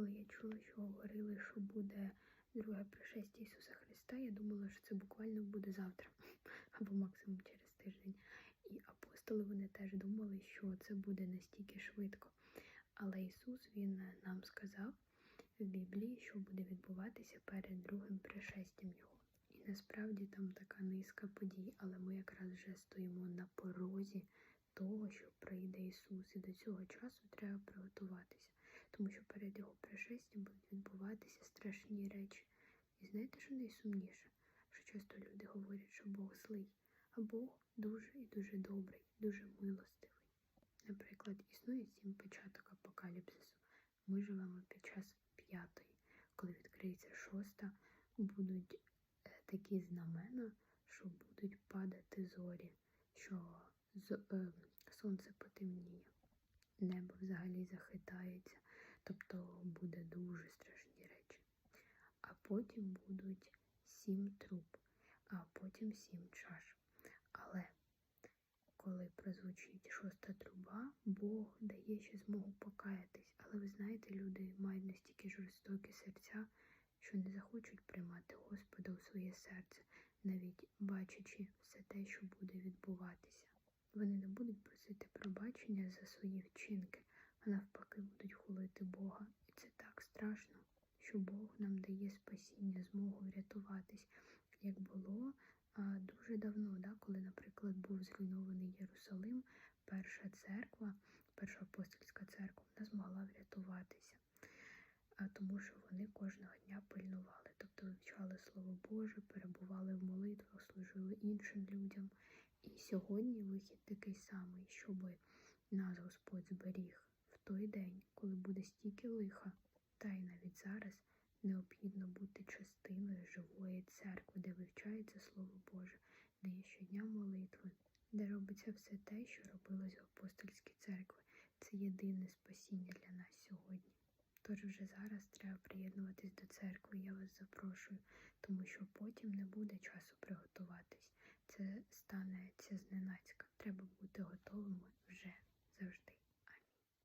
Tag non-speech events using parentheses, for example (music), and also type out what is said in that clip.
коли я чула, що говорили, що буде друге пришестя Ісуса Христа, я думала, що це буквально буде завтра (laughs) або максимум через тиждень. І апостоли вони теж думали, що це буде настільки швидко. Але Ісус Він нам сказав в Біблії, що буде відбуватися перед другим пришестям Його. І насправді там така низка подій, але ми якраз вже стоїмо на порозі того, що прийде Ісус, і до цього часу треба приготуватися, тому що перед його пришестям будуть відбуватися страшні речі. І знаєте, що найсумніше? Що часто люди говорять, що Бог злий, а Бог дуже і дуже добрий, дуже милостивий. Наприклад, існує сім початок апокаліпсису. Ми живемо під час п'ятої, коли відкриється шоста, будуть е, такі знамена, що будуть падати зорі, що з, е, сонце потемніє, небо взагалі захитається, тобто буде дуже страшні речі. А потім будуть сім труб, а потім сім чаш. Але коли прозвучить шоста труба, Бог дає ще змогу покаятись. Але ви знаєте, люди мають настільки жорстокі серця, що не захочуть приймати Господа у своє серце, навіть бачачи все те, що буде відбуватися. Вони не будуть просити пробачення за свої вчинки, а навпаки будуть хулити Бога. І це так страшно, що Бог нам дає спасіння, змогу врятуватись, як було дуже давно, да, коли, наприклад, був зруйнований Єрусалим, перша церква, перша апостольська церква, вона змогла врятуватися. Тому що вони кожного дня пильнували, тобто вивчали Слово Боже, перебували в молитвах, служили іншим людям. І сьогодні вихід такий самий, щоб нас Господь зберіг в той день, коли буде стільки лиха, та й навіть зараз необхідно бути частиною живої церкви, де вивчається Слово Боже, де є щодня молитви, де робиться все те, що робилось в апостольській церкві. Це єдине спасіння для нас сьогодні. Тож вже зараз треба приєднуватись до церкви, я вас запрошую, тому що потім не буде часу приготуватись. Це